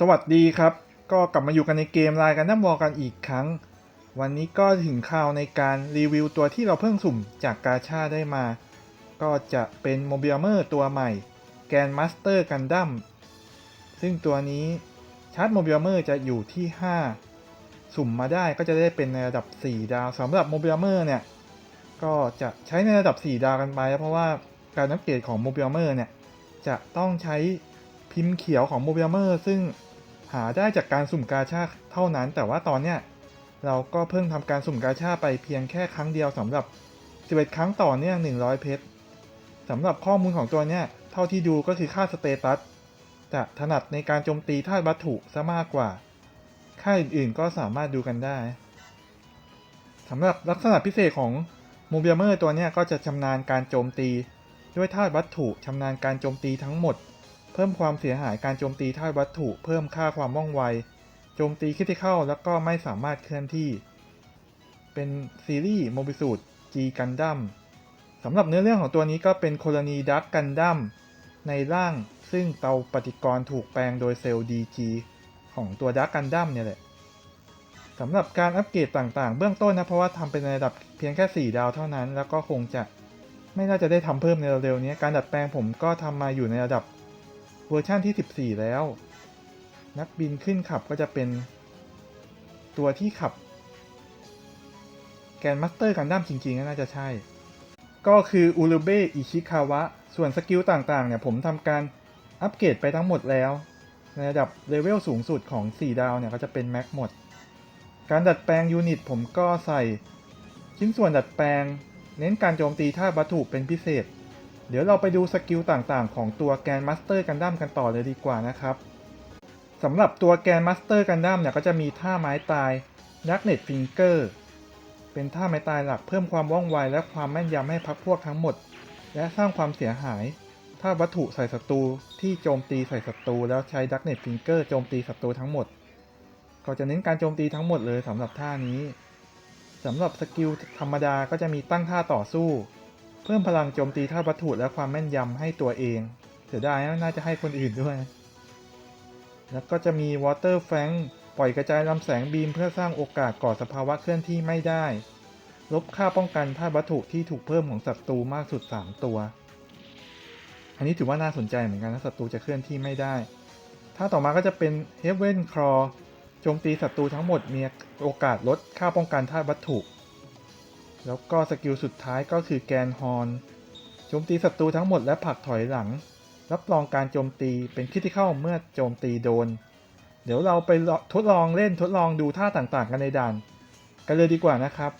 สวัสดีครับ ก็กลับมาอยู่กันในเกมรายกันน้ำวอลกันอีกครั้ง วันนี้ก็ถึงข่าวในการรีวิวตัวที่เราเพิ่งสุ่มจากกาชาได้มา ก็จะเป็นโมบิลเมอร์ตัวใหม่แกนมาสเตอร์กันดั้มซึ่งตัวนี้ชาร์จโมบิลเมอร์จะอยู่ที่ 5 สุ่มมาได้ก็จะได้เป็นในระดับ 4 ดาวสำหรับโมบิลเมอร์เนี่ย ก็จะใช้ในระดับ 4 ดาวกันไป เพราะว่าการอัปเกรดของโมบิลเมอร์เนี่ยจะต้องใช้ พิมพ์เขียวของโมบิลเมอร์ซึ่งหาได้จากการสุ่มกาชาเท่านั้น แต่ว่าตอนเนี้ยเราก็เพิ่งทำการสุ่มกาชาไปเพียงแค่ครั้งเดียวสำหรับ11ครั้งต่อเนื่อง100 เพชรสำหรับข้อมูลของตัวเนี้ยเท่าที่ดูก็คือค่าสเตตัสจะถนัดในการโจมตีธาตุวัตถุซะมากกว่า ค่าอื่นๆก็สามารถดูกันได้สำหรับลักษณะพิเศษของโมบิลเมอร์ตัวเนี้ยก็จะชำนาญการโจมตี ด้วยธาตุวัตถุชำนาญการโจมตีทั้งหมด เพิ่มความเสียหายการโจมตีธาตุวัตถุ เพิ่มค่าความว่องไว โจมตีคริติคอลแล้วก็ไม่สามารถเคลื่อนที่ เป็นซีรีส์โมบิสูด G กันดั้มสำหรับเนื้อเรื่องของตัวนี้ก็เป็นโคโลนีดักกันดั้มในร่างซึ่งเตาปฏิกรณ์ถูกแปลงโดยเซลล์ DG ของตัวดักกันดั้มเนี่ยแหละสำหรับการอัปเกรดต่างๆ เบื้องต้นนะ เพราะว่าทำเป็นในระดับเพียงแค่ 4 ดาวเท่านั้น แล้วก็คงจะไม่น่าจะได้ทำเพิ่มในเร็วๆนี้ การดัดแปลงผมก็ทำมาอยู่ในระดับ วอร์ชั่นที่ 14 แล้ว นักบินขึ้นขับก็จะเป็นตัวที่ขับ แกนมัสเตอร์กันดั้มจริงๆ น่าจะใช่ ก็คืออูรุเบะอิชิคาวะ ส่วนสกิลต่างๆ เนี่ย ผมทำการอัปเกรดไปทั้งหมดแล้ว ในระดับเลเวลสูงสุดของ 4 ดาวเนี่ย ก็จะเป็นแม็กหมด การดัดแปลงยูนิตผมก็ใส่ ชิ้นส่วนดัดแปลง เน้นการโจมตีท่าวัตถุเป็นพิเศษ เดี๋ยวเราไปดูสกิลต่างๆ ของตัวแกนมาสเตอร์กันดั้มกันต่อเลยดีกว่านะครับสำหรับตัวแกนมาสเตอร์กันดั้มเนี่ยก็จะมีท่าไม้ตายยักเน็ตฟิงเกอร์เป็นท่าไม้ตายหลักเพิ่มความว่องไวและความแม่นยำให้พักพวกทั้งหมด และสร้างความเสียหาย ถ้าวัตถุใส่ศัตรูที่โจมตีใส่ศัตรูแล้วใช้ดักเน็ตฟิงเกอร์โจมตีศัตรูทั้งหมด ก็จะเน้นการโจมตีทั้งหมดเลยสำหรับท่านี้สำหรับสกิลธรรมดาก็จะมีตั้งท่าต่อสู้ เพิ่มพลังโจมตีท่าวัตถุและความแม่นยำให้ตัวเอง เสียดายน่าจะให้คนอื่นด้วย แล้วก็จะมีวอเตอร์แฟงปล่อยกระจายลำแสงบีมเพื่อสร้างโอกาสก่อสภาวะเคลื่อนที่ไม่ได้ ลบค่าป้องกันท่าวัตถุที่ถูกเพิ่มของศัตรูมากสุด 3 ตัว อันนี้ถือว่าน่าสนใจเหมือนกันนะศัตรูจะเคลื่อนที่ไม่ได้ ถ้าต่อมาก็จะเป็น Heaven Claw โจมตีศัตรูทั้งหมดมีโอกาสลดค่าป้องกันธาตุวัตถุ แล้วก็สกิลสุดท้ายก็คือแกนฮอร์นโจมตีศัตรูทั้งหมดและผลักถอยหลัง รับรองการโจมตีเป็นคริติคอลเมื่อโจมตีโดน เดี๋ยวเราไปทดลองเล่นทดลองดูท่าต่างๆ กันในด่าน กันเลยดีกว่านะครับ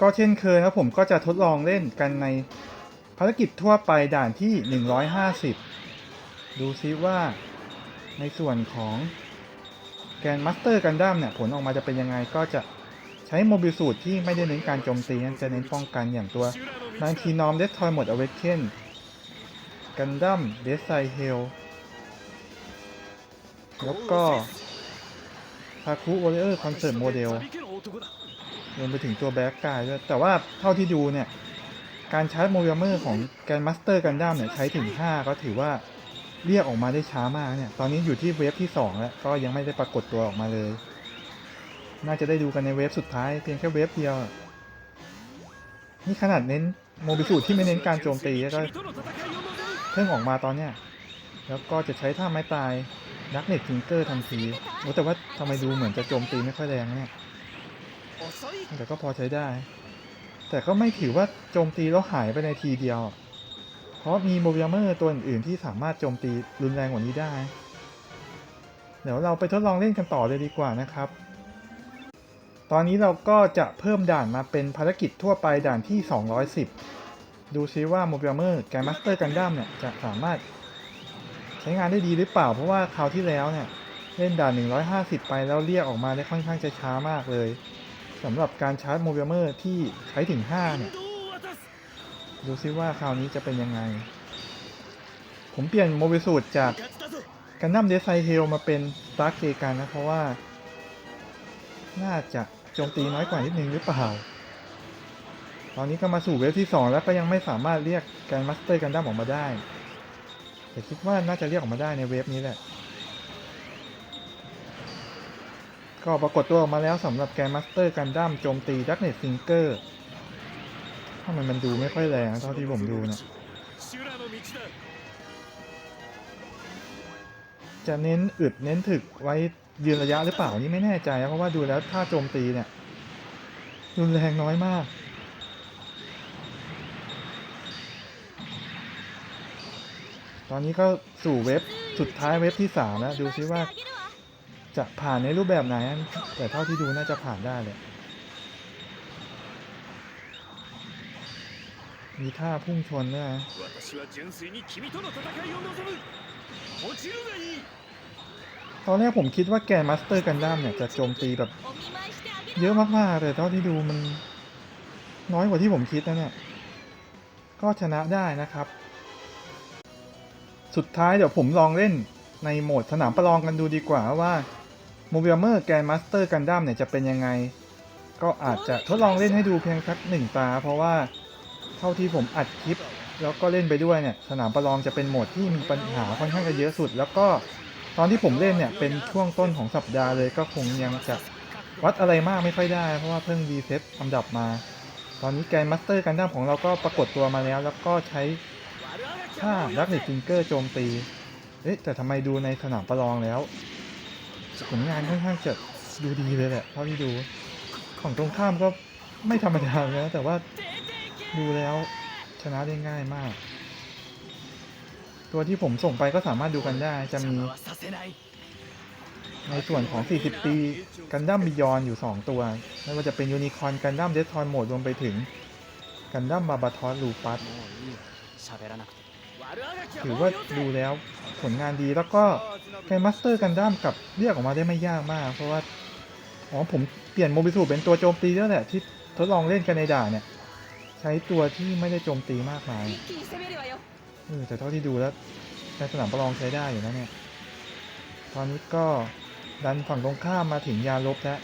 ก็เช่นเคยนะผมก็จะทดลองเล่นกันในภารกิจทั่วไปด่านที่ 150 ดูซิว่าในส่วนของแกนมาสเตอร์กันดั้มเนี่ยผลออกมาจะเป็นยังไงก็จะ ใช้โมบิลสูตรที่ไม่ได้เน้นการโจมตีนั้นจะเน้นป้องกันอย่างตัวนาทีนอมเดสทอยหมดอเวกเคนกันดั้มเดสไซเฮลแล้วก็ทาคุวอลเลอร์คอนเสิร์ตโมเดลรวมไปถึงตัวแบ็กกายด้วย แต่ว่าเท่าที่ดูเนี่ย การชาร์จโมบิลเมอร์ของแกนมาสเตอร์กันดั้มเนี่ยใช้ถึง 5 ก็ถือว่าเรียกออกมาได้ช้ามากเนี่ย ตอนนี้อยู่ที่เวฟที่ 2 แล้ว ก็ยังไม่ได้ปรากฏตัวออกมาเลย น่าจะได้ดูกันในเวฟสุดท้ายเพียงแค่เวฟเดียว นี่ขนาดเน้นโมบิสูที่ไม่เน้นการโจมตีก็เพิ่งออกมาตอนเนี้ยแล้วก็จะใช้ท่าไม้ตายดักเน็ตฟิงเกอร์ทันทีโอ้แต่ว่าทำไมดูเหมือนจะโจมตีไม่ค่อยแรงเนี่ยแต่ก็พอใช้ได้ แต่ก็ไม่ถือว่าโจมตีแล้วหายไปในทีเดียว เพราะมีโมบิเมอร์ตัวอื่นๆที่สามารถโจมตีรุนแรงกว่านี้ได้ เดี๋ยวเราไปทดลองเล่นกันต่อเลยดีกว่านะครับ ตอนนี้เราก็จะเพิ่มด่านมาเป็นภารกิจทั่วไปด่านที่ 210 ดูซิว่าโมบิลเมอร์แกมาสเตอร์กันดั้มเนี่ยจะสามารถ ใช้งานได้ดีหรือเปล่า เพราะว่าคราวที่แล้วเนี่ย เล่นด่าน 150 ไปแล้วเรียกออกมาได้ค่อนข้างจะช้ามากเลยสำหรับการชาร์จโมบิลเมอร์ที่ใช้ถึง 5 เนี่ย ดูซิว่าคราวนี้จะเป็นยังไง ผมเปลี่ยนโมบิสูตรจากกันดั้มเดซไซเฮลมาเป็นสตาร์เคกันนะเพราะว่า น่าจะ โจมตีน้อยกว่านิดนึงหรือเปล่า ตอนนี้ก็มาสู่เวฟที่ 2 แล้วก็ยังไม่สามารถเรียกแกนมัสเตอร์กันดั้มออกมาได้ แต่คิดว่าน่าจะเรียกออกมาได้ในเวฟนี้แหละ ก็ปรากฏตัวออกมาแล้วสำหรับแกนมัสเตอร์กันดั้มโจมตีดักเน็ตซิงเกอร์ทำไมมันดูไม่ค่อยแรงเท่าที่ผมดูนะจะเน้นอึดเน้นถึกไว้ ยืนระยะหรือเปล่านี่ไม่แน่ใจนะเพราะว่าดูแล้วถ้าโจมตีเนี่ยรุนแรงน้อยมาก ตอนนี้ก็สู่เว็บสุดท้ายเว็บที่สามแล้วดูซิว่าจะผ่านในรูปแบบไหน แต่เท่าที่ดูน่าจะผ่านได้เลย มีท่าพุ่งชนด้วยนะ ตอนแรกผมคิดว่าแกนมาสเตอร์กันดั้มเนี่ยจะโจมตีแบบเยอะมากๆแต่เท่าที่ดูมันน้อยกว่าที่ผมคิดนะเนี่ย ก็ชนะได้นะครับ สุดท้ายเดี๋ยวผมลองเล่นในโหมดสนามประลองกันดูดีกว่าว่าโมบิลเมอร์แกนมาสเตอร์กันดั้มเนี่ยจะเป็นยังไง ก็อาจจะทดลองเล่นให้ดูเพียงสักหนึ่งตา เพราะว่าเท่าที่ผมอัดคลิป แล้วก็เล่นไปด้วยเนี่ย สนามประลองจะเป็นโหมดที่มีปัญหาค่อนข้างจะเยอะสุด แล้วก็ อนที่ผมเล่นเนี่ยเป็นช่วงต้นของสัปดาห์เลยก็คงยังจะวัดอะไรมากไม่ค่อยได้ เพราะว่าเพิ่งรีเซ็ตอันดับมา ตอนนี้แกนมาสเตอร์กันดั้มของเราก็ปรากฏตัวมาแล้ว แล้วก็ใช้ท่าดักเน็ตฟิงเกอร์โจมตี เอ๊ะ แต่ทำไมดูในสนามประลองแล้ว ผลงานค่อนข้างจะดูดีเลยแหละเท่าที่ดู ของตรงข้ามก็ไม่ธรรมดาเลยนะแต่ว่าดูแล้วชนะได้ง่ายมาก ตัวที่ผมส่งไปก็สามารถดูกันได้จะมี ในส่วนของ 40 ปีกันดั้มบิยอนอยู่ 2 ตัว ไม่ว่าจะเป็นยูนิคอนกันดั้มเดสทอนโหมดรวมไปถึงกันดั้มบาบาทอนลูปัสถือว่าดูแล้วผลงานดีแล้วก็ไกมัสเตอร์กันดั้มกับเรียกออกมาได้ไม่ยากมาก เพราะว่า อ๋อ ผมเปลี่ยนโมบิสูเป็นตัวโจมตีแล้วแหละที่ทดลองเล่นกันในด่าเนี่ย ใช้ตัวที่ไม่ได้โจมตีมากมาย แต่เท่าที่ดูแล้วในสนามประลองใช้ได้อยู่นะเนี่ย ตอนนี้ก็ดันฝั่งตรงข้ามมาถึงยาลบแล้ว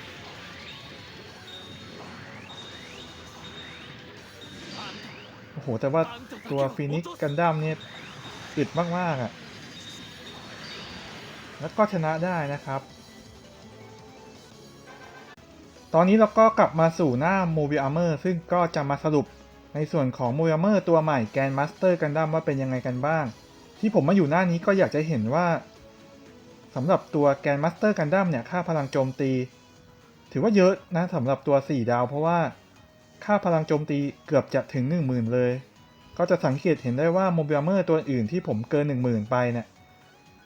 โอ้โห แต่ว่าตัวฟีนิกกันดั้มเนี่ยอึดมาก ๆอะ่ะ แล้วก็ชนะได้นะครับ ตอนนี้เราก็กลับมาสู่หน้าโมบิอัลเมอร์ซึ่งก็จะมาสรุป ในส่วนของ m o b i Armor ตัวใหม่แกน Master กันดั้มว่าเป็นยังไงกันบ้าง ที่ผมมาอยู่หน้านี้ก็อยากจะเห็นว่าสำหรับตัวแกน Master กันดั้มเนี่ยค่าพลังโจมตี ถือว่าเยอะนะสำหรับตัว 4 ดาว เพราะว่าค่าพลังโจมตีเกือบจะถึง 10,000 เลย ก็จะสังเกตเห็นได้ว่า m o b i Armor ตัวอื่นที่ผมเกิน 10,000 ไปเนี่ย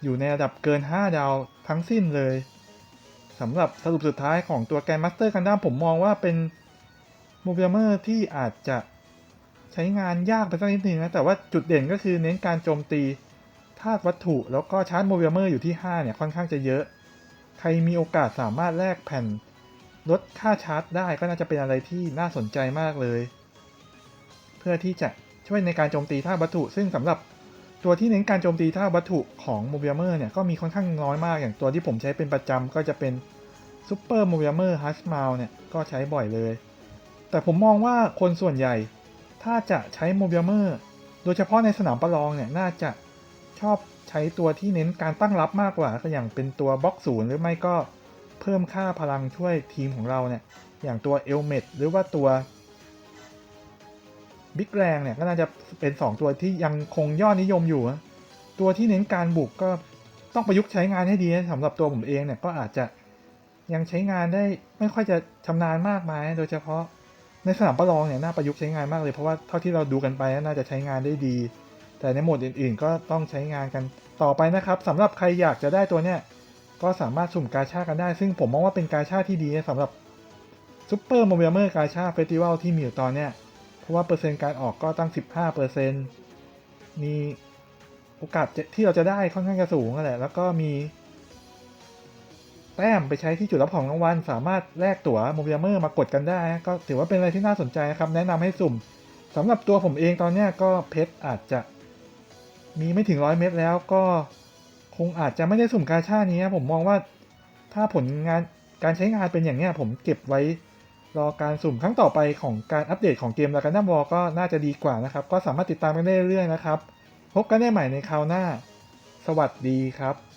อยู่ในระดับเกิน 5 ดาวทั้งสิ้นเลยสำหรับสรุปสุดท้ายของตัวแกนมาสเตอร์กันดั้มผมมองว่าเป็นโมบิลเมอร์ที่อาจจะ ใช้งานยากไปสักนิดนึงนะ แต่ว่าจุดเด่นก็คือเน้นการโจมตีธาตุวัตถุ แล้วก็ชาร์จโมบิลเมอร์อยู่ที่ 5 เนี่ย ค่อนข้างจะเยอะ ใครมีโอกาสสามารถแลกแผ่น ลดค่าชาร์จได้ก็น่าจะเป็นอะไรที่น่าสนใจมากเลย เพื่อที่จะช่วยในการโจมตีธาตุวัตถุ ซึ่งสำหรับตัวที่เน้นการโจมตีธาตุวัตถุของโมบิลเมอร์เนี่ยก็มีค่อนข้างน้อยมากอย่างตัวที่ผมใช้เป็นประจำก็จะเป็นซูเปอร์โมบิลเมอร์ฮัสมาลเนี่ยก็ใช้บ่อยเลย แต่ผมมองว่าคนส่วนใหญ่ ถ้าจะใช้โมบิลเมอร์โดยเฉพาะในสนามประลองเนี่ยน่าจะชอบใช้ตัวที่เน้นการตั้งรับมากกว่าก็อย่างเป็นตัวบล็อกศูนย์หรือไม่ก็เพิ่มค่าพลังช่วยทีมของเราเนี่ยอย่างตัวเอลเมดหรือว่าตัวบิ๊กแรงเนี่ยก็น่าจะเป็น 2 ตัวที่ยังคงยอดนิยมอยู่ ตัวที่เน้นการบุกก็ต้องประยุกต์ใช้งานให้ดีนะสำหรับตัวผมเองเนี่ยก็อาจจะยังใช้งานได้ไม่ค่อยจะชำนาญมากมาย โดยเฉพาะ ในสนามประลองเนี่ยน่าประยุกต์ใช้งานมากเลยเพราะว่าเท่าที่เราดูกันไปน่าจะใช้งานได้ดี แต่ในโหมดอื่นๆ ก็ต้องใช้งานกันต่อไปนะครับสำหรับใครอยากจะได้ตัวเนี่ยก็สามารถสุ่มกาชากันได้ ซึ่งผมมองว่าเป็นกาชาที่ดีนะสำหรับซูเปอร์โมบิลเมอร์กาชาเฟสติวัลที่มีอยู่ตอนเนี้ยเพราะว่าเปอร์เซ็นต์การออกก็ตั้ง 15เปอร์เซ็นต์มีโอกาสที่เราจะได้ค่อนข้างจะสูงกันแหละแล้วก็มี แต้มไปใช้ที่จุดรับของรางวัลสามารถแลกตั๋วโมบิลเมอร์มากดกันได้ ก็ถือว่าเป็นอะไรที่น่าสนใจนะครับ แนะนำให้สุ่มสำหรับตัวผมเองตอนนี้ก็เพชรอาจจะ มีไม่ถึงร้อยเม็ดแล้วก็คงอาจจะไม่ได้สุ่มกาชานี้ ผมมองว่าถ้าผลงานการใช้งานเป็นอย่างนี้ผมเก็บไว้รอการสุ่มครั้งต่อไปของการอัปเดตของเกมลากันดัมวอก็น่าจะดีกว่านะครับ ก็สามารถติดตามกันได้เรื่อยๆนะครับ พบกันได้ใหม่ในคราวหน้า สวัสดีครับ